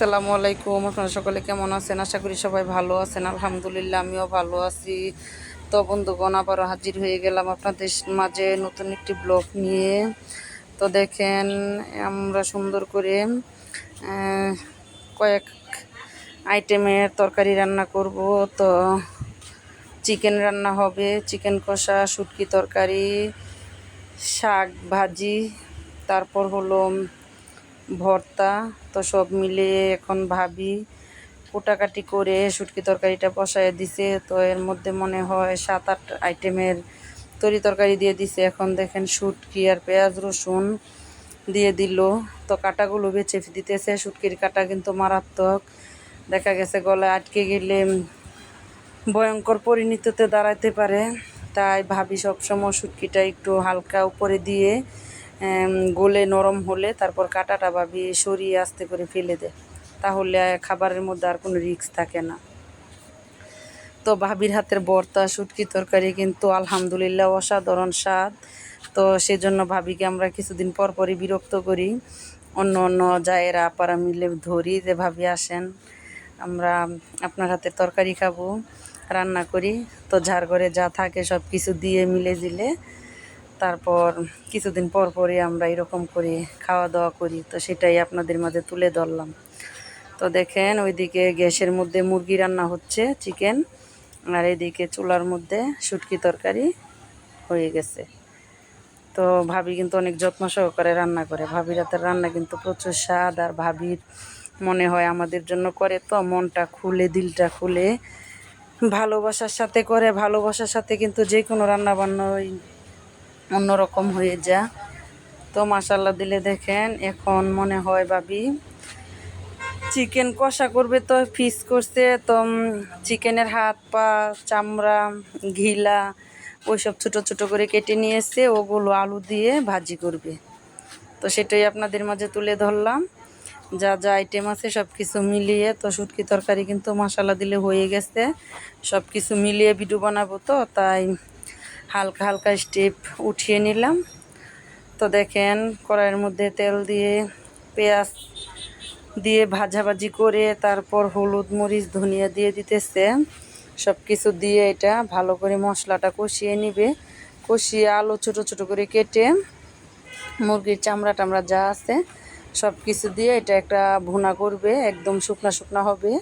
আসসালামু আলাইকুম। আপনারা সকলে কেমন আছেন? আশা করি সবাই ভালো আছেন। আলহামদুলিল্লাহ, আমিও ভালো আছি। তো বন্ধুগণ, আবারও হাজির হয়ে গেলাম আপনাদের মাঝে নতুন একটি ব্লগ নিয়ে। তো দেখেন, আমরা সুন্দর করে কয়েক আইটেমের তরকারি রান্না করব। তো চিকেন রান্না হবে, চিকেন কষা, শুটকি তরকারি, শাক ভাজি, তারপর হলো ভর্তা তো সব মিলিয়ে এখন ভাবি কোটাকাটি করে শুটকি তরকারিটা বসায় দিছে। তো এর মধ্যে মনে হয় সাত, আট আইটেমের তরি তরকারি দিয়ে দিছে। এখন দেখেন শুটকি আর পেঁয়াজ, রসুন দিয়ে দিল। তো কাটাগুলো বেছে দিতেছে। শুটকির কাটা কিন্তু মারাত্মক। দেখা গেছে গলায় আটকে গেলে ভয়ঙ্কর পরিণতিতে দাঁড়াতে পারে। তাই ভাবি সবসময় শুটকিটা একটু হালকা উপরে দিয়ে গলে নরম হলে তারপর কাঁটাটা ভাবি সরিয়ে আস্তে করে ফেলে দেয় তাহলে খাবারের মধ্যে আর কোনো রিস্ক থাকে না। তো ভাবির হাতের বর্তা, শুটকি তরকারি কিন্তু আলহামদুলিল্লাহ অসাধারণ স্বাদ। তো সেজন্য ভাবিকে আমরা কিছুদিন পর পরই বিরক্ত করি। অন্য অন্য জায়েরা, আপারা মিলে ধরি যে, ভাবি আসেন, আমরা আপনার হাতের তরকারি খাব, রান্না করি। তো ঝাড় ঘরে যা থাকে সব কিছু দিয়ে মিলে দিলে তারপর কিছুদিন পর পরই আমরা এরকম করে খাওয়া দাওয়া করি, তো সেটাই আপনাদের মাঝে তুলে ধরলাম। তো দেখেন ওইদিকে গ্যাসের মধ্যে মুরগি রান্না হচ্ছে, চিকেন, আর এদিকে চুলার মধ্যে শুটকি তরকারি হয়ে গেছে। তো ভাবি কিন্তু অনেক যত্ন সহকারে রান্না করে, ভাবির হাতের রান্না কিন্তু প্রচুর স্বাদ, আর ভাবির মনে হয় আমাদের জন্য করে তো, মনটা খুলে, দিলটা খুলে। ভালোবাসার সাথে করে, ভালোবাসার সাথে কিন্তু যে কোনো রান্না বান্নাই অন্যরকম হয়ে যা। তো মাসাল্লা দিলে দেখেন, এখন মনে হয় ভাবি চিকেন কষা করবে তো, ফিস করছে। তো চিকেনের হাত পা, চামড়া, ঘিলা, ওইসব ছোট ছোট করে কেটে নিয়ে নিয়েছে, ওগুলো আলু দিয়ে ভাজি করবে। তো সেটাই আপনাদের মাঝে তুলে ধরলাম। যা যা আইটেম আছে সব কিছু মিলিয়ে, তো শুটকি তরকারি কিন্তু মশালা দিলে হয়ে গেছে। সব কিছু মিলিয়ে ভিডিও বানাবো তো, তাই হালকা হালকা স্টেপ উঠিয়ে নিলাম। তো দেখেন কড়াইয়ের মধ্যে তেল দিয়ে, পেঁয়াজ দিয়ে ভাজাভাজি করে তারপর হলুদ, মরিচ, ধনিয়া দিয়ে দিতেছে। সব কিছু দিয়ে এটা ভালো করে মশলাটা কষিয়ে নিবে। কষিয়ে আলু ছোট ছোট করে কেটে মুরগির চামড়া টামড়া যা আছে সব কিছু দিয়ে এটা একটা ভুনা করবে, একদম শুকনা শুকনা হবে।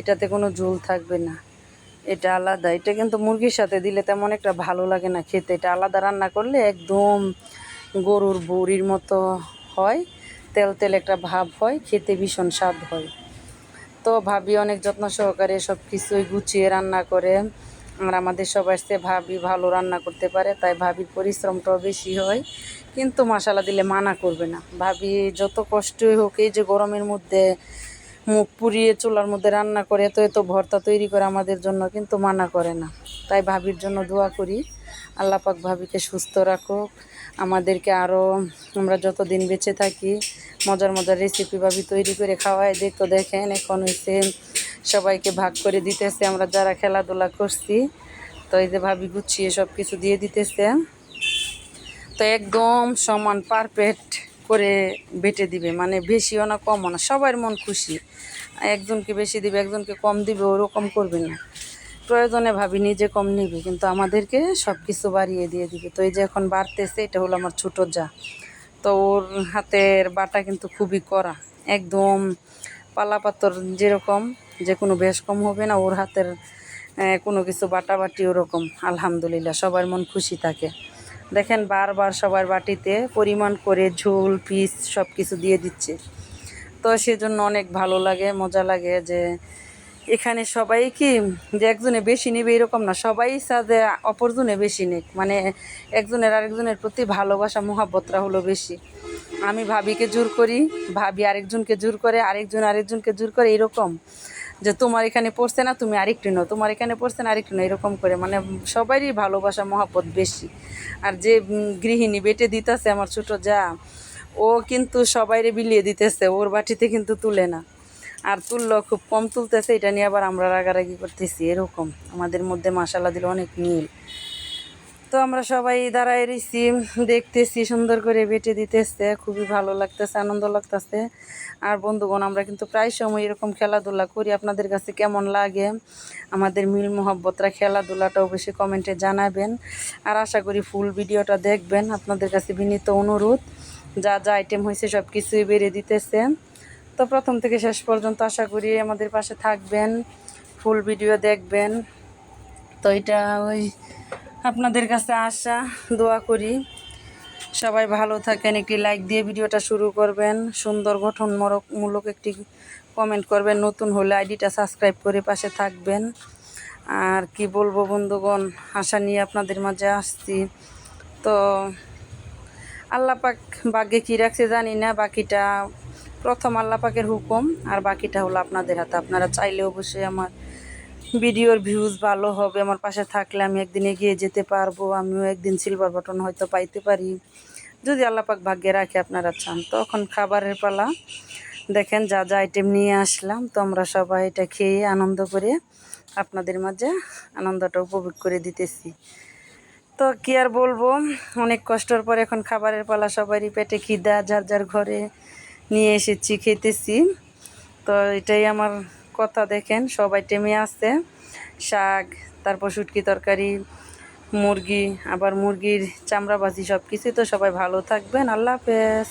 এটাতে কোনো ঝোল থাকবে না। এটা আলাদা। এটা কিন্তু মুরগির সাথে দিলে তেমন একটা ভালো লাগে না খেতে। এটা আলাদা রান্না করলে একদম গরুর বড়ির মতো হয়, তেল তেল একটা ভাব হয়, খেতে ভীষণ স্বাদ হয়। তো ভাবি অনেক যত্ন সহকারে সব কিছুই গুছিয়ে রান্না করে। আর আমাদের সবার সে ভাবি ভালো রান্না করতে পারে, তাই ভাবির পরিশ্রমটাও বেশি হয়। কিন্তু মশালা দিলে মানা করবে না। ভাবি যত কষ্টই হোক, এই যে গরমের মধ্যে মুখ পুড়িয়ে চুলার মধ্যে রান্না করে, এত এত ভর্তা তৈরি করে আমাদের জন্য কিন্তু মানা করে না। তাই ভাবির জন্য দোয়া করি। আল্লাহ পাক ভাবিকে সুস্থ রাখুক। আমাদেরকে আরও আমরা যতদিন বেঁচে থাকি, মজার মজার রেসিপি ভাবি তৈরি করে খাওয়াই দিই। তো দেখেন, এখন হচ্ছে সবাইকে ভাগ করে দিতেছে। আমরা যারা খেলাধুলা করছি, তো এই যে ভাবি গুছিয়ে সব কিছু দিয়ে দিতেছে। তো একদম সমান পারফেক্ট করে বেটে দিবে মানে বেশিও না, কমও না, সবার মন খুশি। একজনকে বেশি দিবে, একজনকে কম দিবে, ওরকম করবে না। প্রয়োজনে ভাবি নিজে কম নিবে, কিন্তু আমাদেরকে সব কিছু বাড়িয়ে দিয়ে দিবে। তো এই যে এখন বাড়তেছে, এটা হলো আমার ছোটো যা। তো ওর হাতের বাটা কিন্তু খুবই কড়া, একদম পালা পাতর যেরকম, যে কোনো বেশ কম হবে না, ওর হাতের কোনো কিছু বাটাবাটি ওরকম, আলহামদুলিল্লাহ, সবার মন খুশি থাকে। দেখেন বারবার সবার বাটিতে পরিমাণ করে ঝোল পিস সব কিছু দিয়ে দিচ্ছে। তো সেজন্য অনেক ভালো লাগে, মজা লাগে যে এখানে সবাই কি যে একজনে বেশি নেবে এরকম না, সবাই সাথে অপরজনে বেশি নেক। মানে একজনের আরেকজনের প্রতি ভালোবাসা, মহাব্বতটা হলো বেশি। আমি ভাবিকে জোর করি, ভাবি আরেকজনকে জোর করে, আরেকজন আরেকজনকে জোর করে, এরকম। যে তোমার এখানে পড়ছে না, তুমি আরেকটু নো তোমার এখানে পড়ছে না, আরেকটু নো এরকম করে। মানে সবারই ভালোবাসা মহাপদ বেশি। আর যে গৃহিণী বেটে দিতেছে আমার ছোটো যা, ও কিন্তু সবাইরে বিলিয়ে দিতেছে। ওর বাটিতে কিন্তু তুলে না। আর তুললো, খুব কম তুলতেছে। এটা নিয়ে আবার আমরা রাগারাগি করতেছি। এরকম। আমাদের মধ্যে মশালা দিল অনেক মিল। তো আমরা সবাই দাঁড়ায় রয়েছি দেখতেছি, সুন্দর করে বেটে দিতেছে, খুবই ভালো লাগতেছে, আনন্দ লাগতেছে। আর বন্ধুগণ, আমরা কিন্তু প্রায় সময় এরকম খেলাধুলা করি। আপনাদের কাছে কেমন লাগে আমাদের মিল মোহব্বতরা খেলাধুলাটা অবশ্যই কমেন্টে জানাবেন। আর আশা করি ফুল ভিডিওটা দেখবেন। আপনাদের কাছে বিনীত অনুরোধ, যা যা আইটেম হয়েছে সব কিছুই বেড়ে দিতেছে। তো প্রথম থেকে শেষ পর্যন্ত আশা করি আমাদের পাশে থাকবেন, ফুল ভিডিও দেখবেন। তো এটা ওই আপনাদের কাছে আশা দোয়া করি। সবাই ভালো থাকেন, একটি লাইক দিয়ে ভিডিওটা শুরু করবেন। সুন্দর গঠন গঠনমূলক একটি কমেন্ট করবেন। নতুন হলে আইডিটা সাবস্ক্রাইব করে পাশে থাকবেন। আর কি বলব বন্ধুগণ, আশা নিয়ে আপনাদের মাঝে আসছি। তো আল্লাহ পাক ভাগ্যে কী রাখছে জানি না, বাকিটা প্রথম আল্লাহ পাকের হুকুম, আর বাকিটা হলো আপনাদের হাতে। আপনারা চাইলে অবশ্যই আমার ভিডিওর ভিউজ ভালো হবে, আমার পাশে থাকলে আমি একদিন এগিয়ে যেতে পারব, আমিও একদিন সিলভার বাটন হয়তো পাইতে পারি। যদি আল্লাহ পাক ভাগ্যে রাখে আপনারা চান, তখন খাবারের পালা। দেখেন যা যা আইটেম নিয়ে আসলাম, তো আমরা সবাই এটা খেয়ে আনন্দ করে আপনাদের মাঝে আনন্দটা উপভোগ করে দিতেছি। তো কি আর বলব, অনেক কষ্টর পর এখন খাবারের পালা, সবারই পেটে খিদা, যার যার ঘরে নিয়ে এসেছি, খেতেছি। তো এটাই আমার কথা দেখেন, সবাই টেমে আছে। শাক, তারপর শুটকি তরকারি, মুরগি, আবার মুরগির চামড়া ভাজি সব কিছুই তো সবাই ভালো থাকবেন। আল্লাহ হাফেজ।